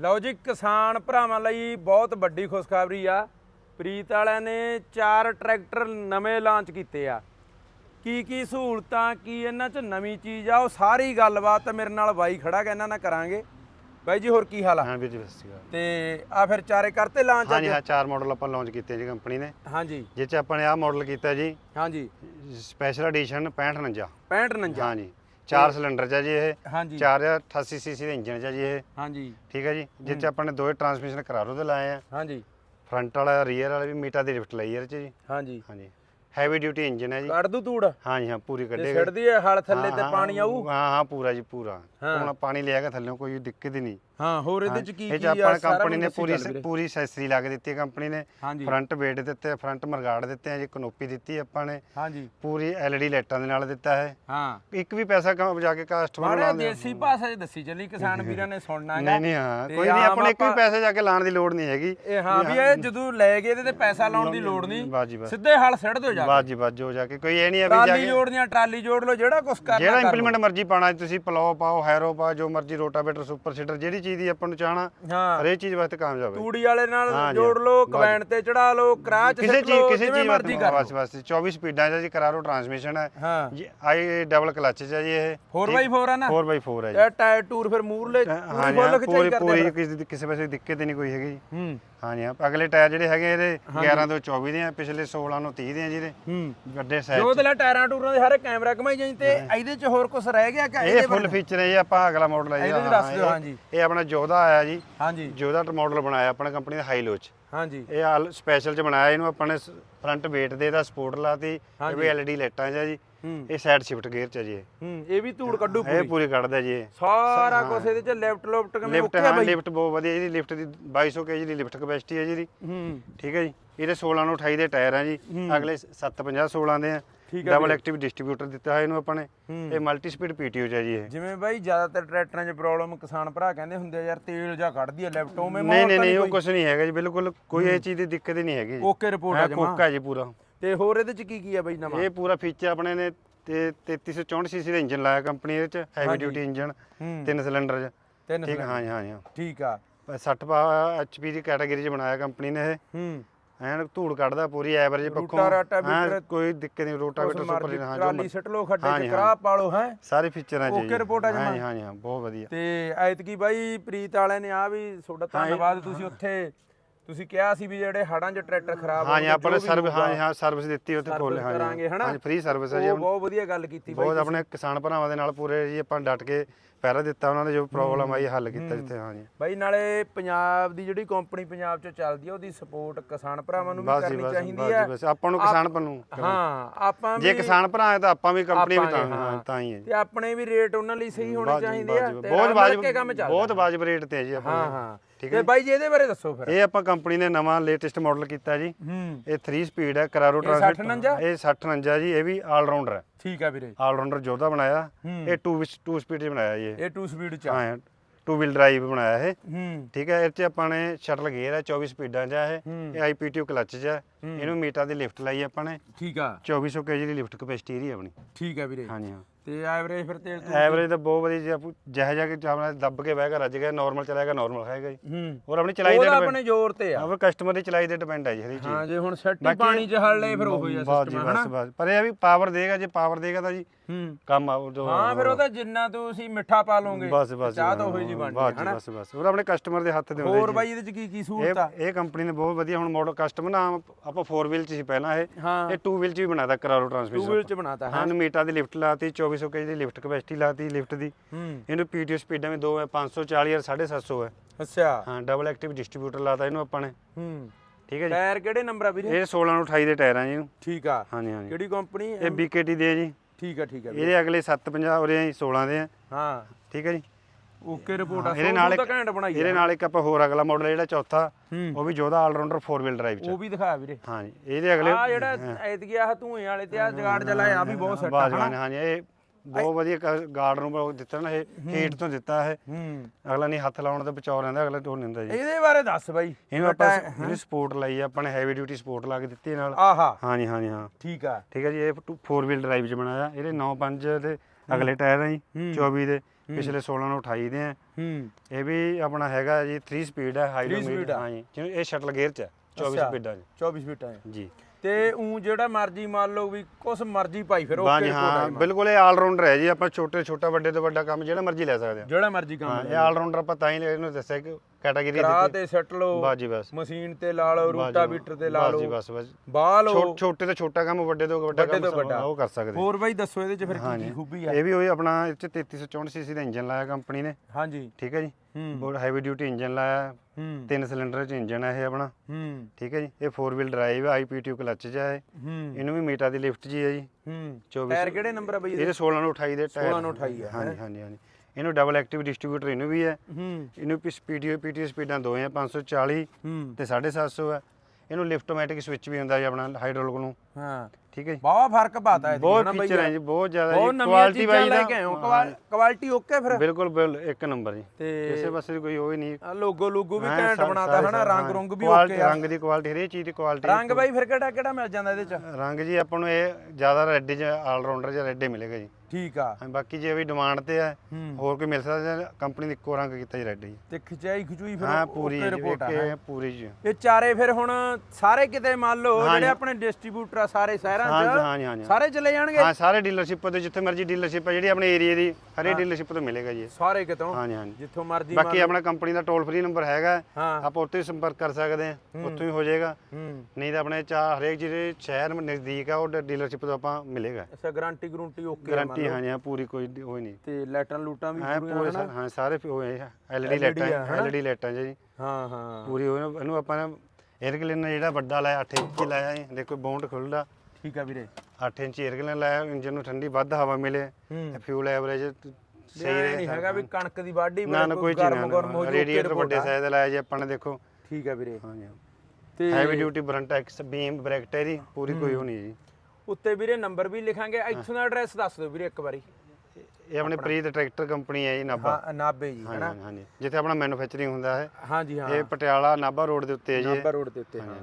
ਲਓ ਜੀ ਕਿਸਾਨ ਭਰਾਵਾਂ ਲਈ ਬਹੁਤ ਵੱਡੀ ਖੁਸ਼ਖਬਰੀ ਆ। ਪ੍ਰੀਤ ਵਾਲਿਆਂ ਨੇ ਚਾਰ ਟਰੈਕਟਰ ਨਵੇਂ ਲਾਂਚ ਕੀਤੇ ਆ। ਕੀ ਕੀ ਸਹੂਲਤਾਂ ਕੀ ਇਹਨਾਂ 'ਚ ਨਵੀਂ ਚੀਜ਼ ਆ ਉਹ ਸਾਰੀ ਗੱਲਬਾਤ ਮੇਰੇ ਨਾਲ ਬਾਈ ਖੜਾ ਗਾ ਇਹਨਾਂ ਨਾਲ ਕਰਾਂਗੇ। ਬਾਈ ਜੀ ਹੋਰ ਕੀ ਹਾਲ ਆ? ਹਾਂ ਵੀਰ ਜੀ ਸਤਿ ਸ਼੍ਰੀ ਅਕਾਲ। ਤੇ ਆ ਫਿਰ ਚਾਰੇ ਕਰਤੇ ਲਾਂਚ ਹਾਂਜੀ ਹਾਂ ਚਾਰ ਮਾਡਲ ਆਪਾਂ ਲਾਂਚ ਕੀਤੇ ਜੀ ਕੰਪਨੀ ਨੇ। ਹਾਂਜੀ। ਜਿਹ ਚ ਆਪਾਂ ਨੇ ਆਹ ਮਾਡਲ ਕੀਤਾ ਜੀ। ਹਾਂਜੀ। ਸਪੈਸ਼ਲ ਐਡੀਸ਼ਨ 6549 65 49 ਹਾਂਜੀ। ਚਾਰ ਸਿਲੰਡਰ ਚ ਜੀ ਇਹ। ਹਾਂਜੀ। 488 ਸੀਸੀ ਦੇ ਇੰਜਨ ਚ ਜੀ ਇਹ। ਹਾਂਜੀ। ਠੀਕ ਹੈ ਜੀ? ਚ ਆਪਾਂ ਨੇ ਦੋਏ ਟਰਾਂਸਮਿਸ਼ਨ ਕਰਾਰੋ ਦੇ ਲਾਏ ਆ। ਹਾਂਜੀ। ਫਰੰਟ ਵਾਲਾ ਰੀਅਰ ਵਾਲਾ ਵੀ ਮੀਟਾ ਦੀ ਲਿਫਟ ਲਈ ਇਹਦੇ ਚ ਜੀ। ਹਾਂਜੀ। ਹਾਂਜੀ। ਹੈਵੀ ਡਿਊਟੀ ਇੰਜਨ ਹੈ ਜੀ। ਕੱਢ ਦੂ ਤੂੜ ਹਾਂਜੀ ਹਾਂ ਪੂਰੀ ਜੇ ਕੱਢੇਗਾ। ਛੱਡਦੀ ਹੈ ਹਲ ਥੱਲੇ ਤੇ ਹਾਂ, ਪਾਣੀ ਆਊ? ਹਾਂ ਹਾਂ ਪੂਰਾ ਜੀ ਪੂਰਾ। ਹਾਂ। ਹੁਣ ਪਾਣੀ ਲਿਆਗਾ ਥੱਲੇ ਕੋਈ ਦਿੱਕਤ ਹੀ ਨਹੀਂ। ਹਾਂ ਹੋਰ ਇਹਦੇ ਚ ਕੀ ਇਹ ਚ ਕੀ ਆ? ਆਪਾਂ ਸਾਰਾ ਕੰਪਨੀ ਨੇ ਮੈਨੂੰ ਪੂਰੀ ਦੱਸੀ ਚੱਲ ਵੀਰੇ। ਪੂਰੀ ਅਸੈਸਰੀ ਲਾ ਕੇ ਦਿੱਤੀ ਹੈ ਕੰਪਨੀ ਨੇ। ਹਾਂਜੀ। ਫਰੰਟ ਵੇਟ ਦਿੱਤੇ ਫਰੰਟ ਮਰਗਾੜ ਦਿੱਤੇ ਆ ਜੀ ਕਨੋਪੀ ਦਿੱਤੀ ਆਪਾਂ ਨੇ। ਹਾਂਜੀ। ਪੂਰੀ ਐਲਈਡੀ ਲਾਈਟਾਂ ਦੇ ਨਾਲ ਦਿੱਤਾ ਹੈ। ਹਾਂ। ਇੱਕ ਵੀ ਪੈਸਾ ਕਮ ਜਾ ਕੇ ਕਸਟਮਰ ਨੂੰ ਮਾੜੇ ਲਾਉਂਦੇ ਦੇਸੀ ਭਾਸ਼ਾ 'ਚ ਦੱਸੀ ਚੱਲੀ ਕਿਸਾਨ ਵੀਰਾਂ ਨੇ ਸੁਣਨਾ ਹੈਗਾ। ਨਹੀਂ ਨਹੀਂ ਹਾਂ। ਤੇ ਕੋਈ ਨਹੀਂ ਆਮ ਆਪਾਂ ਨੂੰ ਇੱਕ ਵੀ ਆਪਾਂ- ਪੈਸੇ ਜਾ ਕੇ ਲਾਉਣ ਦੀ ਲੋੜ ਨਹੀਂ ਹੈਗੀ। ਇਹ ਹਾਂ ਵੀ ਇਹ ਜਦੋਂ ਲੈ ਗਏ ਇਹਦੇ ਤੇ ਪੈਸਾ ਲਾਉਣ ਦੀ ਲੋੜ ਨਹੀਂ। ਬਸ ਜੀ ਬਸ ਸਿੱਧੇ ਹਲ ਸਿੱਟ ਦਿਓ ਜਾ ਜੀ ਬਸ ਜੋ ਜਾ ਕੇ। ਕੋਈ ਇਹ ਨਹੀਂ ਹੈ ਵੀ ਜਾ ਟਰਾਲੀ ਕੇ ਜੋੜਨੀਆਂ ਟਰਾਲੀ ਜੋੜ ਲਓ ਜਿਹੜਾ ਕੁਛ ਕਰਨਾ ਜਿਹੜਾ ਕਰ ਇੰਪਲੀਮੈਂਟ ਮਰਜ਼ੀ ਪਾਣਾ ਤੁਸੀਂ ਪਲਾਓ ਪਾਓ ਹੈਰੋ ਪਾਓ ਜੋ ਮਰਜ਼ੀ ਰੋਟਾਵੇਟਰ ਸੁਪਰ ਸੀਡਰ ਜਿਹੜੀ ਚੀਜ਼ ਦੀ ਆਪਾਂ ਨੂੰ ਚਾਹਣਾ। ਹਾਂ। ਹਰੇਕ ਚੀਜ਼ ਵਾਸਤੇ ਕਾਮਯਾਬ ਹੈ। ਤੂੜੀ ਵਾਲੇ ਨਾਲ ਜੋੜ ਲਓ। ਕਵੈਨ ਤੇ ਚੜਾ ਲਓ ਕਰਾਚ ਕਿਸੇ ਚੀਜ਼ ਕਿਸੇ ਚੀਜ਼ ਮਰਜ਼ੀ ਕਰ ਬਸ ਲਓ। ਬਸ 24 ਸਪੀਡਾਂ ਦਾ ਜੀ ਕਰਾਰੋ ਟਰਾਂਸਮਿਸ਼ਨ ਹੈ। ਹਾਂ। ਜੀ ਆਈ ਡਬਲ ਕਲਚ ਚ ਹੈ ਜੀ ਇਹ। 4x4 ਆ ਨਾ? 4x4 ਹੈ ਜੀ। ਇਹ ਟਾਇਰ ਟੂਰ ਫਿਰ ਮੂਰਲੇ ਹਾਂਜੀ ਫੁੱਲ ਹਾਂ, ਪੂਰੀ ਕਰਦੇ ਪੂਰੀ ਆ ਕਿਸੇ ਦੀ- ਕਿਸੇ ਪਾਸੇ ਦਿੱਕਤ ਹੀ ਨਹੀਂ ਕੋਈ ਹੈਗੀ। ਜੀ ਹੂੰ ਹਾਂਜੀ ਹਾਂ ਅਗਲੇ ਟਾਇਰ ਜਿਹੜੇ ਹੈਗੇ ਇਹਦੇ 11 ਤੋਂ 24 ਦੇ ਆ ਪਿਛਲੇ 16 ਨੂੰ 30 ਦੇ ਆ ਜਿਹਦੇ ਹੂੰ। ਵੱਡੇ ਜੋ ਸਾਈਜ਼ ਉਹਦੇ ਟਾਇਰਾਂ ਟੂਰਾਂ ਦੇ ਸਾਰੇ ਕੈਮਰਾ ਘਮਾਈ ਜਾਈ ਤੇ ਇਹਦੇ ਚ ਹੋਰ ਕੁਝ ਰਹਿ ਗਿਆ ਕਿ ਇਹ ਫੁੱਲ ਫੀਚਰ ਹੈ ਜੀ ਆਪਾਂ ਅਗਲਾ ਮਾਡਲ ਹੈ ਜੀ। ਇਹਦੇ ਦੱਸ ਦਿਓ, ਇਹ- ਹਾਂਜੀ। ਇਹ ਆਪਣਾ ਜੋਧਾ ਆਇਆ ਜੀ। ਹਾਂਜੀ। ਜੋਧਾ ਮਾਡਲ ਬਣਾਇਆ ਆਪਣਾ ਕੰਪਨੀ ਦਾ ਹਾਈ ਲੋਚ ਹਾਂਜੀ। ਇਹ ਆਲ ਸਪੈਸ਼ਲ ਚ ਬਣਾਇਆ ਇਹਨੂੰ ਆਪਾਂ ਨੇ ਫਰੰਟ ਵੇਟ ਦੇ ਦਾ ਸਪੋਰਟ ਲਾਤੀ। ਇਹ। ਵੀ ਐਲਈਡੀ ਲਾਈਟਾਂ ਚ ਆ ਜੀ। ਇਹ ਸਾਈਡ ਸ਼ਿਫਟ ਗੇਅਰ ਚ ਜੀ ਇਹ। ਹੂੰ ਇਹ ਵੀ ਧੂੜ ਕੱਢੂ ਇਹ ਪੂਰੀ। ਪੂਰੀ ਕੱਢਦਾ ਜੀ ਇਹ। ਸਾਰਾ ਕੁਝ ਇਹਦੇ ਚ ਲੈਫਟ ਲੋਫਟ ਕਿਵੇਂ ਲਿਫਟ ਓਕੇ ਆ ਹਾਂ ਬਾਈ? ਲਿਫਟ ਬਹੁਤ ਵਧੀਆ ਜੀ ਲਿਫਟ ਦੀ 2200 ਕੇਜੀ ਦੀ ਲਿਫਟ ਕਪੈਸਿਟੀ ਹੈ ਜੀ ਇਹਦੀ। ਹੂੰ। ਠੀਕ ਹੈ ਜੀ। ਇਹਦੇ 16 ਨੂੰ 28 ਦੇ ਟਾਇਰ ਆ ਜੀ। ਅਗਲੇ 750 16 ਦੇ ਆ। ਠੀਕ ਹੈ ਡਬਲ ਵੀਰੇ। ਐਕਟਿਵ ਡਿਸਟ੍ਰੀਬਿਊਟਰ ਦਿੱਤਾ ਹੈ ਇਹਨੂੰ ਆਪਾਂ ਨੇ। ਹੂੰ। ਇਹ ਮਲਟੀ ਸਪੀਡ ਪੀਟੀਓ ਚ ਹੈ ਜੀ ਇਹ। ਜਿਵੇਂ ਬਾਈ ਜ਼ਿਆਦਾਤਰ ਟਰੈਕਟਰਾਂ 'ਚ ਪ੍ਰੋਬਲਮ ਕਿਸਾਨ ਭਰਾ ਕਹਿੰਦੇ ਹੁੰਦੇ ਆ ਯਾਰ ਤੇਲ ਜਾਂ ਕੱਢਦੀ ਆ ਲੈਫਟ ਉਵੇਂ ਨਹੀਂ ਨਹੀਂ ਨਹੀਂ ਉਹ ਕੁਝ ਨਹੀਂ ਹੈਗਾ ਜੀ ਬਿਲਕੁਲ ਕੋਈ ਇਹ ਚੀਜ਼ ਦੀ ਦਿੱਕਤ ਹੀ ਨਹੀਂ ਹੈਗੀ ਜੀ। ਓਕੇ ਰਿਪੋਰਟ ਆ ਜਮਾ। ਕੋਕਾ ਜੀ ਪੂਰਾ। ਤੇ ਹੋਰ ਇਹਦੇ 'ਚ ਕੀ ਕੀ ਆ ਬਾਈ ਨਵਾਂ? ਇਹ ਪੂਰਾ ਫੀਚਰ ਆਪਣੇ ਨੇ ਤੇ 3364 ਸੀਸੀ ਦਾ ਇੰਜਨ ਲਾਇਆ ਕੰਪਨੀ ਇਹਦੇ ਚ ਹੈਵੀ। ਡਿਊਟੀ ਇੰਜਨ ਤਿੰਨ ਸਿਲੰਡਰ ਚ। ਤਿੰਨ ਠੀਕ ਹੈ। ਹਾਂ ਹਾਂ। ਠੀਕ ਆ। 60 ਐਚਪੀ ਦੀ ਕੈਟਾਗਰੀ ਚ ਬਣਾਇਆ ਕੰਪਨੀ ਨੇ ਇਹ। ਹੂੰ। ਐਨ ਧੂੜ ਕੱਢਦਾ ਪੂਰੀ ਐਵਰੇਜ ਪੱਖੋਂ। ਹਾਂ, ਕੋਈ ਦਿੱਕਤ ਨਹੀਂ ਰੋਟਾਵੇਟਰ ਸੁਪਰ ਮਰਜ਼ੀ ਹਾਂ ਟਰਾਲੀ। ਸਿੱਟ ਲੋ ਖੱਡੇ 'ਚ ਕਰਾ ਪਾ ਲੋ ਹੈ। ਸਾਰੇ ਫੀਚਰਾਂ ਚ ਓਕੇ ਰਿਪੋਰਟ ਆ ਜਮਾਂ? ਹਾਂ ਹਾਂ ਬਹੁਤ ਵਧੀਆ। ਤੇ ਐਤਕੀ ਬਾਈ ਪ੍ਰੀਤ ਵਾਲਿਆਂ ਨੇ ਆ ਵੀ ਤੁਹਾਡਾ ਧੰਨਵਾਦ ਤੁਸੀਂ ਉੱਥੇ ਤੁਸੀਂ ਕਿਹਾ ਸੀ ਵੀ ਜਿਹੜੇ ਹੜਾਂ 'ਚ ਟਰੈਕਟਰ ਖਰਾਬ ਹਾਂ ਜੀ ਆਪਾਂ ਨੇ ਹਾਂ ਜੀ, ਹਾਂ ਸਰਵਿਸ ਦਿੱਤੀ ਉੱਥੇ ਖੋਲੇ ਹਾਂ ਕਰਾਂਗੇ, ਹਨਾ? ਫ੍ਰੀ ਸਰਵਿਸ ਹੈ ਜੀ। ਉਹ। ਬਹੁਤ ਵਧੀਆ ਗੱਲ ਕੀਤੀ ਬਾਈ ਬਹੁਤ ਆਪਣੇ ਕਿਸਾਨ ਭਰਾਵਾਂ ਦੇ ਨਾਲ ਪੂਰੇ ਜੀ ਆਪਾਂ ਡਟ ਕੇ ਪਹਿਰਾ ਦਿੱਤਾ ਉਹਨਾਂ ਦੇ ਜੋ ਪ੍ਰੋਬਲਮ ਆਈ ਹੱਲ ਕੀਤਾ ਜਿੱਥੇ ਹਾਂ ਜੀ। ਬਾਈ ਨਾਲੇ ਪੰਜਾਬ ਦੀ ਜਿਹੜੀ ਕੰਪਨੀ ਪੰਜਾਬ 'ਚ ਚੱਲਦੀ ਆ ਉਹਦੀ ਸਪੋਰਟ ਕਿਸਾਨ ਭਰਾਵਾਂ ਨੂੰ ਵੀ ਬਸ ਜੀ ਕਰਨੀ ਬਸ ਚਾਹੀਦੀ ਬਸ ਜੀ ਬਸ। ਆਪਾਂ ਨੂੰ ਕਿਸਾਨ ਨੂੰ ਹਾਂ ਆਪਾਂ ਜੇ ਵੀ ਕਿਸਾਨ ਭਰਾ ਹੈ ਤਾਂ ਆਪਾਂ ਵੀ ਕੰਪਨੀ ਵੀ ਆਪਾਂ ਤਾਂ ਹੀ। ਤਾਂ ਹੀ ਹੈ ਜੀ। ਤੇ ਆਪਣੇ ਵੀ ਰੇਟ ਉਹਨਾਂ ਲਈ ਸਹੀ ਹੋਣੇ ਚਾਹੀਦੇ ਆ ਵਾਜਬ- ਤੇ ਬਹੁਤ ਰਲ ਮਿਲ ਕੇ ਕੰਮ ਵਾਜਬ ਚੱਲਦਾ। ਬਹੁਤ ਵਾਜਬ ਰੇਟ ਤੇ ਹੈ ਜੀ ਆਪਾਂ ਹਾਂ ਹਾਂ। ਠੀਕ ਤੇ ਬਾਈ ਜੀ ਇਹਦੇ ਬਾਰੇ ਦੱਸੋ ਫਿਰ। ਇਹ ਆਪਾਂ ਕੰਪਨੀ ਨੇ ਨਵਾਂ ਲੇਟੈਸਟ ਮਾਡਲ ਕੀਤਾ ਜੀ। ਹੂੰ। ਇਹ 3 ਸਪੀਡ ਹੈ ਕਰਾਰੋ ਇਹ 60 49? ਇਹ 60 49 ਜੀ ਇਹ ਵੀ ਆਲ ਰਾਉਂਡਰ ਹੈ। ਠੀਕ ਆ ਵੀਰੇ। ਆਲ ਰਾਉਂਡਰ ਜੋਧਾ ਬਣਾਇਆ। ਹੂੰ। ਇਹ 2 ਵਿੱਚ 2 ਸਪੀਡ 'ਚ ਬਣਾਇਆ ਜੀ ਇਹ। ਇਹ 2 ਸਪੀਡ ਚ ਆ। ਹਾਂ 2 ਵੀਲ ਡਰਾਈਵ ਬਣਾਇਆ ਇਹ। ਹੂੰ। ਠੀਕ ਹੈ ਇਹ 'ਚ ਆਪਾਂ ਨੇ ਸ਼ਟਲ ਗੇਅਰ ਹੈ 24 ਸਪੀਡਾਂ 'ਚ ਹੈ ਇਹ। ਹੂੰ। ਇਹ ਆਈਪੀਟੀਓ ਕਲੱਚ 'ਚ ਹੈ। ਇਹਨੂੰ ਮੀਟਰ ਦੀ ਲਿਫਟ ਲਾਈ ਆਪਾਂ ਨੇ। ਠੀਕ ਆ। 2400 ਕੇਜੀ ਦੀ ਲਿਫਟ ਕਪੈਸਿਟੀ ਇਹਦੀ ਆਪਣੀ। ਠੀਕ ਆ ਵੀਰੇ। ਹਾਂਜੀ ਹਾਂ। ਤੇ ਐਵਰੇਜ ਫਿਰ ਤੇਲ ਤੋਂ ਐਵਰੇਜ ਤਾਂ ਬਹੁਤ ਵਧੀਆ ਜੀ ਆਪੂ ਜਿਹੇ ਜਾ ਕੇ ਚਾਹਣਾ ਦੱਬ ਕੇ ਬਹਿ ਕੇ ਰੱਜ ਗਿਆ ਨਾਰਮਲ ਚਲਾਏਗਾ ਨਾਰਮਲ ਖਾਏਗਾ ਜੀ। ਹੂੰ। ਹੋਰ ਆਪਣੀ ਚਲਾਈ ਉਹਦਾ ਦੇ ਆਪਣੇ ਜ਼ੋਰ ਤੇ ਆ। ਆਪ ਕਸਟਮਰ ਦੀ ਚਲਾਈ ਤੇ ਡਿਪੈਂਡ ਹੈ ਜੀ ਹਰੀ ਚੀਜ਼। ਹਾਂ ਜੇ ਹੁਣ ਸੱਟੀ ਪਾਣੀ ਚ ਹਲ ਲਏ ਫਿਰ ਉਹ ਹੀ ਆ ਬਸ ਜੀ ਸਿਸਟਮ ਬਸ ਹਨਾ? ਬਸ। ਪਰ ਇਹ ਆ ਵੀ ਪਾਵਰ ਦੇਗਾ ਜੇ ਪਾਵਰ ਦੇਗਾ ਤਾਂ ਜੀ ਹੂੰ। ਕੰਮ ਆ ਉਹ ਜੋ ਹਾਂ ਫਿਰ ਉਹਦਾ ਜਿੰਨਾ ਤੁਸੀਂ ਮਿੱਠਾ ਪਾ ਲਓਗੇ ਬਸ ਬਸ ਚਾਹ ਤਾਂ ਉਹੀ ਜੀ ਜੀ, ਹਨਾ? ਬਸ ਬਸ। ਉਹ ਆਪਣੇ ਕਸਟਮਰ ਦੇ ਹੱਥ ਦੇ ਹੁੰਦੇ ਹੋਰ। ਬਾਈ ਇਹਦੇ ਚ ਕੀ ਕੀ ਸਹੂਲਤ ਆ? ਇਹ ਕੰਪਨੀ ਨੇ ਬਹੁਤ ਵਧੀਆ ਹੁਣ ਮਾਡਲ ਕਸਟਮਰ ਨਾ ਆਪਾਂ 4 ਵੀਲ ਚ ਸੀ ਪਹਿਲਾਂ ਇਹ। ਹਾਂ। ਇਹ 2 ਵੀਲ ਚ ਵੀ ਬਣਾਤਾ ਕਰਾਰੋ ਟੂ ਵੀਲ ਟਰਾਂਸਮਿਸ਼ਨ ਚ ਬਣਾਤਾ ਹੈ ਹਾਂ? ਨੂੰ ਮੀਟਰ ਦੀ ਲਿਫਟ ਲਾਤੀ 2400 ਕੇਜੀ ਦੀ ਲਿਫਟ ਕਪੈਸਿਟੀ ਲਾਤੀ ਲਿਫਟ ਦੀ। ਹੂੰ। ਇਹਨੂੰ ਪੀਟੀਓ ਸਪੀਡਾਂ ਵੀ 2 ਹੈ 540 ਔਰ 750 ਹੈ। ਅੱਛਾ। ਹਾਂ ਡਬਲ ਐਕਟਿਵ ਡਿਸਟ੍ਰੀਬਿਊਟਰ ਲਾਤਾ ਇਹਨੂੰ ਆਪਾਂ ਨੇ। ਹੂੰ। ਠੀਕ ਹੈ ਜੀ। ਟਾਇਰ ਕਿਹੜੇ ਨੰਬਰ ਆ ਵੀਰੇ? ਇਹ 16 ਨੂੰ 28 ਦੇ ਟਾਇਰ ਆ ਜੀ ਇਹਨੂੰ। ਠੀਕ ਆ। ਹਾਂਜੀ ਹਾਂਜੀ। ਕਿਹੜੀ ਕੰਪਨੀ ਇਹ BKT ਦੇ ਜੀ। ਠੀਕ ਆ ਠੀਕ ਵੀਰੇ। ਇਹਦੇ ਅਗਲੇ 750 ਉਰੇ ਜੀ 16 ਦੇ ਆ। ਹਾਂ। ਠੀਕ ਹੈ ਜੀ। ਓਕੇ ਰਿਪੋਰਟ ਆ ਇਹਦੇ ਨਾਲ ਇੱਕ- ਘੈਂਟ ਬਣਾਈ ਇਹਦੇ ਨਾਲ ਇੱਕ ਆਪਾਂ ਹੋਰ ਅਗਲਾ ਮਾਡਲ ਜਿਹੜਾ ਚੌਥਾ ਹੂੰ। ਉਹ ਵੀ ਜੋਧਾ ਆਲਰਾਊਂਡਰ 4 ਵੀਲ ਡਰਾਈਵ ਚ। ਉਹ ਵੀ ਦਿਖਾ ਵੀਰੇ। ਹਾਂਜੀ ਇਹਦੇ ਅਗਲੇ ਆ ਜਿਹੜਾ ਐਤਕੀ ਆ ਧੂਏ ਵਾਲੇ ਤੇ ਆ ਜਗਾੜ ਜਲਾਇਆ ਆ ਵੀ ਬਹੁਤ ਸੈੱਟ ਆ ਬਾਜਵਾਨ ਹਾਂਜੀ ਇਹ ਬਹੁਤ ਵਧੀਆ ਗਾਰਡ ਨੂੰ ਦਿੱਤਾ ਨਾ ਇਹ ਹੀਟ ਤੋਂ ਦਿੱਤਾ ਇਹ। ਹੂੰ। ਅਗਲਾ ਨਹੀਂ ਹੱਥ ਲਾਉਣ ਤੋਂ ਬਚਾਉ ਰਹਿੰਦਾ ਅਗਲਾ ਨਹੀਂ ਹੁੰਦਾ ਜੀ। ਇਹਦੇ ਬਾਰੇ ਦੱਸ ਬਾਈ। ਇਹਨੂੰ ਆਪਾਂ ਇਹਨੂੰ ਸਪੋਰਟ ਲਾਈ ਆ, ਆਪਾਂ ਨੇ ਹੈਵੀ ਡਿਊਟੀ ਸਪੋਰਟ ਲਾ ਕੇ ਦਿੱਤੀ ਇਹ ਨਾਲ। ਆਹਾ। ਹਾਂਜੀ ਹਾਂਜੀ ਹਾਂ। ਠੀਕ ਆ। ਠੀਕ ਹੈ ਜੀ ਇਹ 4 ਵੀਲ ਡਰਾਈਵ ਚ ਬਣਾਇਆ। ਇਹਦੇ 9 5 ਦੇ ਅਗਲੇ ਟਾਇਰ ਆ ਜੀ 24 ਦੇ। ਪਿਛਲੇ 16 ਨੂੰ 28 ਦੇ ਆ। ਹੂੰ। ਇਹ ਵੀ ਆਪਣਾ ਹੈਗਾ ਜੀ 3 ਸਪੀਡ ਹੈ ਹਾਈ Three speed ਆ। ਹਾਂ ਜੀ ਇਹ ਸ਼ਟਲ ਗੇਅਰ ਚ ਹੈ 24 ਅੱਛਾ। ਸਪੀਡਾਂ 'ਚ 24 ਫੀਟਾਂ ਹੈ ਜੀ। ਤੇ ਉਹ ਜਿਹੜਾ ਮਰਜ਼ੀ ਮੰਨ ਲਓ ਵੀ ਕੁਛ ਮਰਜ਼ੀ ਪਾਈ ਫਿਰ ਓਕੇ ਜੀ ਰਿਪੋਰਟ ਹਾਂ ਬਿਲਕੁਲ ਇਹ ਆਲ ਰਾਉਂਡਰ ਹੈ ਜੀ ਆਪਾਂ ਛੋਟੇ ਛੋਟਾ ਵੱਡੇ ਤੋਂ ਵੱਡਾ ਕੰਮ ਜਿਹੜਾ ਮਰਜ਼ੀ ਲੈ ਸਕਦੇ ਹਾਂ। ਜਿਹੜਾ ਮਰਜ਼ੀ ਕੰਮ ਹਾਂ ਇਹ ਆਲ ਰਾਉਂਡਰ ਆਪਾਂ ਤਾਂ ਹੀ ਇਹਨੂੰ ਦੱਸਿਆ ਕਿ ਕੈਟਾਗਰੀ ਕਰਾ ਤੇ ਸੱਟ ਲਓ ਬਸ ਜੀ ਬਸ। ਮਸ਼ੀਨ ਤੇ ਲਾ ਲਓ ਬਸ ਰੂਟਾ ਬੀਟਰ ਤੇ ਲਾ ਬਸ ਜੀ ਲਓ ਬਸ ਬਸ। ਬਾਹ ਲਓ। ਛੋਟੇ ਤੋਂ ਛੋਟਾ ਕੰਮ ਵੱਡੇ ਤੋਂ ਵੱਡਾ ਕੰਮ। ਉਹ ਕਰ ਸਕਦੇ। ਹੋਰ ਬਾਈ ਦੱਸੋ ਇਹਦੇ ਚ ਫਿਰ ਕੀ ਕੀ ਖੂਬੀ ਆ? ਇਹ ਵੀ ਉਹੀ ਆਪਣਾ ਇਹ ਚ 3364 ਸੀਸੀ ਦਾ ਇੰਜਨ ਲਾਇਆ ਕੰਪਨੀ ਨੇ। ਹਾਂਜੀ। ਠੀਕ ਹੈ ਜੀ? ਹੂੰ। ਬਹੁਤ ਹੈਵੀ ਡਿਊਟੀ ਇੰਜਨ ਲਾਇਆ। ਹੂੰ। ਤਿੰਨ ਸਿਲੰਡਰ ਚ ਇੰਜਨ ਹੈ ਇਹ ਆਪਣਾ। ਹੂੰ। ਠੀਕ ਹੈ ਜੀ? ਇਹ 4 ਵੀਲ ਡਰਾਈਵ ਹੈ ਆਈਪੀਟੀਯੂ ਕਲਚ ਚ ਹੈ ਹੂੰ। ਇਹਨੂੰ ਵੀ ਮੀਟਾ ਦੀ ਲਿਫਟ ਜੀ ਹੈ ਜੀ। ਹੂੰ। 24 ਟਾਇਰ ਕਿਹੜੇ ਨੰਬਰ ਆ ਬਈ ਇਹਦੇ? ਇਹਦੇ 16 ਨੂੰ 28 ਦੇ ਟਾਇਰ 16 ਨੂੰ 28 ਆ, ਹਾਂਜੀ ਹਾਂਜੀ ਹਾਂਜੀ। ਇਹਨੂੰ ਡਬਲ ਐਕਟਿਵ ਡਿਸਟ੍ਰੀਬਿਊਟਰ ਇਹਨੂੰ ਵੀ ਹੈ। ਹੂੰ। ਇਹਨੂੰ ਪੀਟੀਓ ਪੀਟੀਓ ਸਪੀਡਾਂ ਦੋ ਹੈ 540 ਹੂੰ। ਤੇ 750 ਹੈ ਇਹਨੂੰ ਲਿਫਟੋਮੈਟਿਕ ਸਵਿਚ ਵੀ ਹੁੰਦਾ ਜੀ ਆਪਣਾ ਹਾਈਡ੍ਰੋਲਿਕ ਨੂੰ। ਹਾਂ। ਠੀਕ ਹੈ ਜੀ? ਬਹੁਤ ਫ਼ਰਕ ਪਾਤਾ ਹੈ ਬਹੁਤ ਫੀਚਰ ਹੈ ਜੀ ਬਹੁਤ ਜ਼ਿਆਦਾ ਜੀ ਕੁਆਲਿਟੀ ਵਾਈਜ਼ ਲੈ ਕੇ ਕੁਆਲਿਟੀ ਓਕੇ ਫਿਰ? ਬਿਲਕੁਲ ਬਿਲ ਇੱਕ ਨੰਬਰ ਜੀ। ਕਿਸੇ ਪਾਸੇ ਕੋਈ ਉਹ ਹੀ ਨਹੀਂ। ਲੋਗੋ ਲੋਗੋ ਵੀ ਘੈਂਟ ਬਣਾਤਾ ਹਨਾ ਰੰਗ। ਰੁੰਗ ਵੀ ਓਕੇ ਆ। ਰੰਗ ਦੀ ਕੁਆਲਿਟੀ ਹਰੇਕ ਚੀਜ਼ ਦੀ ਕੁਆਲਿਟੀ ਰੰਗ ਬਾਈ ਫਿਰ ਕਿਹੜਾ ਕਿਹੜਾ ਮਿਲ ਜਾਂਦਾ ਇਹਦੇ ਚ? ਰੰਗ ਜੀ ਆਪਾਂ ਨੂੰ ਇਹ ਜ਼ਿਆਦਾ ਰੈੱਡ ਚ ਆਲ ਰਾਉਂਡਰ ਜਾਂ ਰੈੱਡ ਹੀ ਮਿਲੇਗਾ ਜੀ। ਠੀਕ ਆ। ਹਾਂ, ਬਾਕੀ ਜੇ ਵੀ ਡਿਮਾਂਡ ਤੇ ਹੈ ਹੂੰ। ਹੋਰ ਕੋਈ ਮਿਲ ਸਕਦਾ ਕੰਪਨੀ ਨੇ ਇੱਕੋ ਰੰਗ ਕੀਤਾ ਜੀ ਰੈੱਡ। ਜੀ ਤੇ ਖਿਚਾਈ ਖਿਚੂਈ ਫਿਰ ਹਾਂ ਪੂਰੀ ਜੀ, ਰਿਪੋਰਟ ਆ ਇੱਕ ਇਹ ਪੂਰੀ ਜੀ। ਇਹ ਚਾਰੇ ਫਿਰ ਹੁਣ ਸਾਰੇ ਕਿਤੇ ਮੰਨ ਲਓ ਹਾਂ ਜਿਹੜੇ ਜੀ। ਆਪਣੇ ਡਿਸਟ੍ਰੀਬਿਊਟਰ ਆ ਸਾਰੇ ਸ਼ਹਿਰਾਂ ਹਾਂ 'ਚ ਹਾਂ ਜੀ, ਹਾਂ ਜੀ। ਸਾਰੇ ਚਲੇ ਜਾਣਗੇ? ਹਾਂ ਸਾਰੇ ਡੀਲਰਸ਼ਿਪ ਤੋਂ ਜਿੱਥੇ ਮਰਜ਼ੀ ਡੀਲਰਸ਼ਿਪ ਹੈ ਜਿਹੜੀ ਆਪਣੇ ਏਰੀਆ ਦੀ ਹਰੇ ਡੀਲਰਸ਼ਿਪ ਤੋਂ ਮਿਲੇਗਾ ਜੀ। ਸਾਰੇ ਕਿਤੋਂ? ਹਾਂ ਜੀ ਹਾਂ ਜੀ। ਜਿੱਥੋਂ ਮਰਜ਼ੀ ਬਾਕੀ ਆਪਣਾ ਕੰਪਨੀ ਦਾ ਟੋਲ ਫ੍ਰੀ ਨੰਬਰ ਹੈਗਾ। ਹਾਂ। ਆਪਾਂ ਉੱਥੇ ਵੀ ਸੰਪਰਕ ਕਰ ਸਕਦੇ ਹਾਂ ਉੱਥੋਂ ਹੀ ਹੋ ਜਾਏਗਾ। ਹੂੰ। ਨਹੀਂ ਤਾਂ ਆਪਣੇ ਚਾ ਹਰੇਕ ਜਿਹੜੇ ਸ਼ਹਿਰ ਨਜ਼ਦੀਕ ਆ ਉਹ ਡੀਲਰਸ਼ਿਪ ਤੋਂ ਆਪਾਂ ਮਿਲੇਗਾ। ਅੱਛਾ ਗਾਰੰਟੀ ਗਰੰਟੀ ਓਕੇ ਗਾਰੰਟੀ ਹਾਂ ਜੀ ਹਾਂ ਪੂਰੀ ਕੋਈ ਹੋਈ ਨਹੀਂ ਤੇ ਲੈਟਾਂ ਲੂਟਾਂ ਵੀ ਹਾਂ ਪੂਰੀਆਂ ਪੂਰੇ ਹਨਾ? ਸਾ- ਹਾਂ ਸਾਰੇ ਹੋਏ ਐਲਈਡੀ LED ਲਾਈਟਾਂ ਆ? ਐਲਈਡੀ ਲਾਈਟਾਂ ਜੀ। ਹਾਂ ਹਾਂ। ਪੂਰੀ ਹੋਈ ਇਹਨੂੰ ਆਪਾਂ ਨੇ 에ਅਰ ਕਲੀਨਰ ਜਿਹੜਾ ਵੱਡਾ ਲਾਇਆ 8 ਇੰਚ ਹੀ ਲਾਇਆ ਜੀ ਦੇਖੋ ਬੌਂਡ ਖੁੱਲਦਾ ਠੀਕ ਆ ਵੀਰੇ। 8 ਇੰਚ 에ਅਰ ਕਲੀਨਰ ਲਾਇਆ ਇੰਜਨ ਨੂੰ ਠੰਡੀ ਵੱਧ ਹਵਾ ਮਿਲੇ ਹੂੰ। ਫਿਊਲ ਐਵਰੇਜ ਸਹੀ ਨਹੀਂ ਹੈਗਾ ਵੀ ਕਣਕ ਦੀ ਵਾਢੀ ਨਾ ਨਾ ਕੋਈ ਚੀਜ਼ ਹੋ ਰੇਡੀਏਟਰ ਵੱਡੇ ਸਾਈਜ਼ ਦਾ ਲਾਇਆ ਜੀ ਆਪਾਂ ਨੇ ਦੇਖੋ। ਠੀਕ ਆ ਵੀਰੇ। ਹਾਂਜੀ ਤੇ ਹੈਵੀ ਡਿਊਟੀ ਬਰੰਟ ਐਕਸ ਬੀਮ ਬ੍ਰੈਕਟ ਹੈ ਜੀ ਪੂਰੀ ਕੋਈ ਨਹੀਂ ਜੀ। ਉੱਤੇ ਵੀਰੇ ਨੰਬਰ ਵੀ ਲਿਖਾਂਗੇ ਇੱਥੋਂ ਦਾ ਐਡਰੈਸ ਦੱਸ ਦਿਓ ਵੀਰੇ ਇੱਕ ਵਾਰੀ। ਇਹ ਆਪਣੇ ਪ੍ਰੀਤ ਟਰੈਕਟਰ ਕੰਪਨੀ ਹੈ ਜੀ ਨਾਭਾ। ਹਾਂ ਨਾਬੇ ਜੀ ਹੈਨਾ? ਹਾਂਜੀ। ਜਿੱਥੇ ਆਪਣਾ ਮੈਨੂਫੈਕਚਰਿੰਗ ਹੁੰਦਾ ਹੈ। ਹਾਂਜੀ ਹਾਂ। ਇਹ ਪਟਿਆਲਾ ਨਾਭਾ ਰੋਡ ਦੇ ਉੱਤੇ ਹੈ ਜੀ। ਨਾਬਾ ਰੋਡ ਦੇ ਉੱਤੇ ਹਾਂ।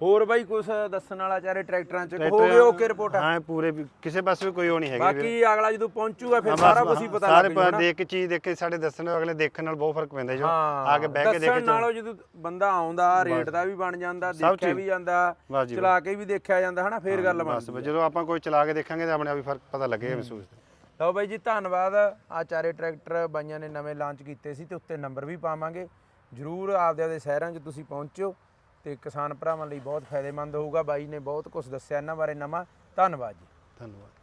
ਹੋਰ ਬਾਈ ਕੁਝ ਦੱਸਣ ਵਾਲਾ ਚਾਰੇ ਟਰੈਕਟਰਾਂ ਚ? ਹੋ ਗਏ ਓਕੇ ਰਿਪੋਰਟ ਹਾਂ ਪੂਰੇ ਕਿਸੇ ਪਾਸੇ ਵੀ ਕੋਈ ਉਹ ਨਹੀਂ ਹੈਗੀ। ਬਾਕੀ ਅਗਲਾ ਜਦੋਂ ਪਹੁੰਚੂਗਾ ਫਿਰ ਸਾਰਾ ਕੁਝ ਹੀ ਪਤਾ ਸਾਰੇ ਲੱਗ ਜਾਣਾ ਦੇਖ ਕੇ ਚੀਜ਼ ਦੇਖ ਕੇ ਸਾਡੇ ਦੱਸਣ ਅਗਲੇ ਦੇਖਣ ਨਾਲ ਬਹੁਤ ਫ਼ਰਕ ਪੈਂਦਾ ਜੋ। ਆ ਕੇ ਬਹਿ ਕੇ ਦੇਖ ਦੱਸਣ ਨਾਲੋਂ ਜਦੋਂ ਬੰਦਾ ਆਉਂਦਾ ਰੇਟ ਦਾ ਵੀ ਬਣ ਜਾਂਦਾ ਦੇਖਿਆ। ਵੀ ਜਾਂਦਾ ਚਲਾ ਕੇ ਵੀ ਦੇਖਿਆ ਜਾਂਦਾ ਹਨਾ ਫੇਰ ਗੱਲ ਬਣਦੀ ਜਦੋਂ ਆਪਾਂ ਕੋਈ ਚਲਾ ਕੇ ਦੇਖਾਂਗੇ ਤਾਂ ਆਪਣੇ ਆਪ ਹੀ ਫ਼ਰਕ ਪਤਾ ਲੱਗੇਗਾ ਮਹਿਸੂਸ ਲਓ ਬਾਈ ਜੀ ਧੰਨਵਾਦ। ਆ ਚਾਰੇ ਟਰੈਕਟਰ ਬਾਈਆਂ ਨੇ ਨਵੇਂ ਲਾਂਚ ਕੀਤੇ ਸੀ ਤੇ ਉੱਤੇ ਨੰਬਰ ਵੀ ਪਾਵਾਂਗੇ। ਜਰੂਰ ਆਪਦੇ ਆਪਦੇ ਸ਼ਹਿਰਾਂ 'ਚ ਤੁਸੀਂ ਪਹੁੰਚਿਓ। ਤੇ ਕਿਸਾਨ ਭਰਾਵਾਂ ਲਈ ਬਹੁਤ ਫਾਇਦੇਮੰਦ ਹੋਊਗਾ। ਬਾਈ ਨੇ ਬਹੁਤ ਕੁਝ ਦੱਸਿਆ। ਇਹਨਾਂ ਬਾਰੇ ਨਵਾਂ ਧੰਨਵਾਦ ਜੀ। ਧੰਨਵਾਦ।